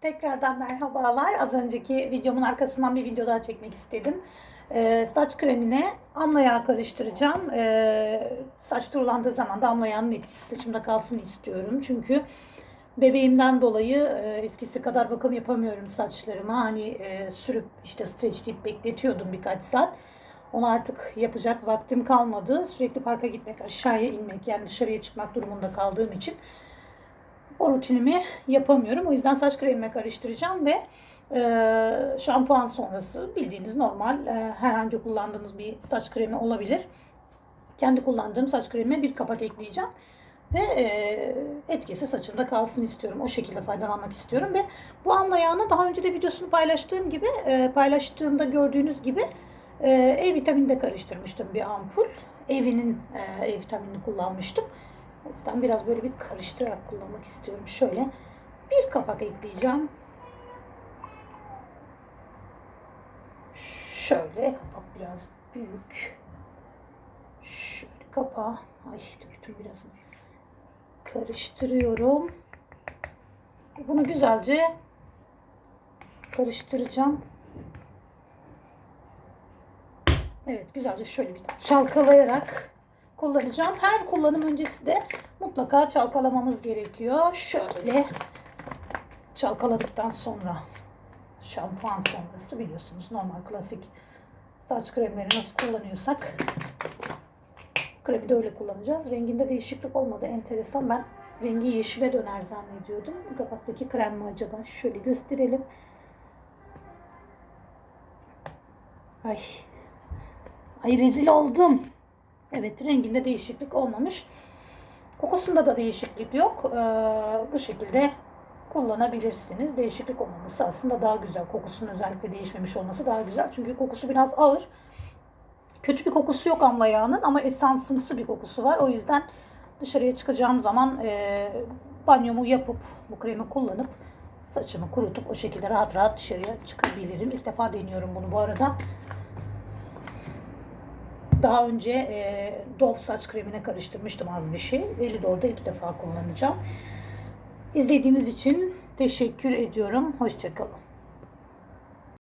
Tekrardan merhabalar. Az önceki videomun arkasından bir video daha çekmek istedim. Ee, saç kremine amla yağı karıştıracağım. Ee, saç durulandığı zaman da amla yağının etkisi saçımda kalsın istiyorum. Çünkü bebeğimden dolayı e, eskisi kadar bakım yapamıyorum saçlarıma. Hani e, sürüp işte streçleyip bekletiyordum birkaç saat. Onu artık yapacak vaktim kalmadı. Sürekli parka gitmek, aşağıya inmek yani dışarıya çıkmak durumunda kaldığım için o rutinimi yapamıyorum. O yüzden saç kremime karıştıracağım ve e, şampuan sonrası bildiğiniz normal e, herhangi kullandığınız bir saç kremi olabilir. Kendi kullandığım saç kremime bir kapak ekleyeceğim ve e, etkisi saçımda kalsın istiyorum. O şekilde faydalanmak istiyorum ve bu amla daha önce de videosunu paylaştığım gibi e, paylaştığımda gördüğünüz gibi e, E vitamini de karıştırmıştım bir ampul. Evi'nin e, E vitaminini kullanmıştım. O yüzden biraz böyle bir karıştırarak kullanmak istiyorum. Şöyle bir kapak ekleyeceğim. Şöyle kapak biraz büyük. Şöyle kapağı. Ay döktüm biraz. Karıştırıyorum. Bunu güzelce karıştıracağım. Evet güzelce şöyle bir çalkalayarak kullanacağım. Her kullanım öncesi de mutlaka çalkalamamız gerekiyor. Şöyle çalkaladıktan sonra şampuan sonrası biliyorsunuz normal klasik saç kremleri nasıl kullanıyorsak kremi de öyle kullanacağız. Renginde değişiklik olmadı. Enteresan. Ben rengi yeşile döner zannediyordum. Kapaktaki krem mi acaba? Şöyle gösterelim. Ay. Ay rezil oldum. Evet renginde değişiklik olmamış. Kokusunda da değişiklik yok. Ee, bu şekilde kullanabilirsiniz. Değişiklik olmaması aslında daha güzel. Kokusunun özellikle değişmemiş olması daha güzel. Çünkü kokusu biraz ağır. Kötü bir kokusu yok amla yağının ama esansımsı bir kokusu var. O yüzden dışarıya çıkacağım zaman e, banyomu yapıp bu kremi kullanıp saçımı kurutup o şekilde rahat rahat dışarıya çıkabilirim. İlk defa deniyorum bunu bu arada. Daha önce e, Dove saç kremine karıştırmıştım az bir şey. Elidor'da ilk defa kullanacağım. İzlediğiniz için teşekkür ediyorum. Hoşçakalın.